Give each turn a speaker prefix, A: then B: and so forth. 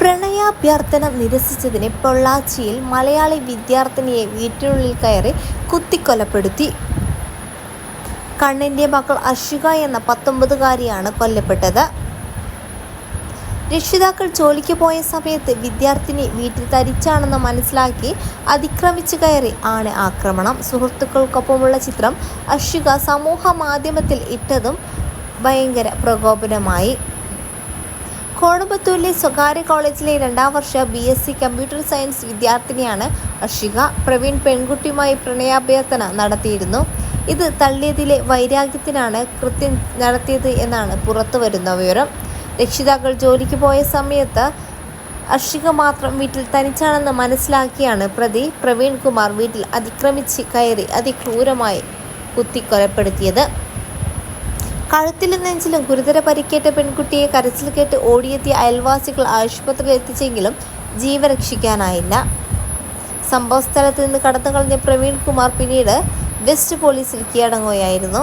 A: പ്രണയാഭ്യർത്ഥന നിരസിച്ചതിന് പൊള്ളാച്ചിയിൽ മലയാളി വിദ്യാർത്ഥിനിയെ വീട്ടിനുള്ളിൽ കയറി കുത്തിക്കൊലപ്പെടുത്തി. കണ്ണിന്റെ മക്കൾ അർഷിക എന്ന പത്തൊമ്പതുകാരിയാണ് കൊല്ലപ്പെട്ടത്. രക്ഷിതാക്കൾ ജോലിക്ക് പോയ സമയത്ത് വിദ്യാർത്ഥിനി വീട്ടിൽ തരിച്ചാണെന്ന് മനസ്സിലാക്കി അതിക്രമിച്ചു കയറി ആണ് ആക്രമണം. സുഹൃത്തുക്കൾക്കൊപ്പമുള്ള ചിത്രം അർഷിക സമൂഹ മാധ്യമത്തിൽ ഇട്ടതും ഭയങ്കര പ്രകോപനമായി. കോടമ്പത്തൂരിലെ സ്വകാര്യ കോളേജിലെ രണ്ടാം വർഷ B S C computer science വിദ്യാർത്ഥിനിയാണ് അർഷിക. പ്രവീൺ പെൺകുട്ടിയുമായി പ്രണയാഭ്യർത്ഥന നടത്തിയിരുന്നു. ഇത് തള്ളിയതിലെ വൈരാഗ്യത്തിനാണ് കൃത്യം നടത്തിയത് എന്നാണ് പുറത്തുവരുന്ന വിവരം. രക്ഷിതാക്കൾ ജോലിക്ക് പോയ സമയത്ത് അർഷിക മാത്രം വീട്ടിൽ തനിച്ചാണെന്ന് മനസ്സിലാക്കിയാണ് പ്രതി. പ്രവീൺ കുമാർ വീട്ടിൽ അതിക്രമിച്ച് കയറി അതിക്രൂരമായി കുത്തിക്കൊലപ്പെടുത്തിയത്. കഴുത്തിലും നെഞ്ചിലും ഗുരുതര പരിക്കേറ്റ പെൺകുട്ടിയെ കരച്ചിൽ കേട്ട് ഓടിയെത്തിയ അയൽവാസികൾ ആശുപത്രിയിൽ എത്തിച്ചെങ്കിലും ജീവൻ രക്ഷിക്കാനായില്ല. സംഭവസ്ഥലത്ത് നിന്ന് കടന്നു കളഞ്ഞ പ്രവീൺ കുമാർ പിന്നീട് വെസ്റ്റ് പോലീസിൽ കീഴടങ്ങുകയായിരുന്നു.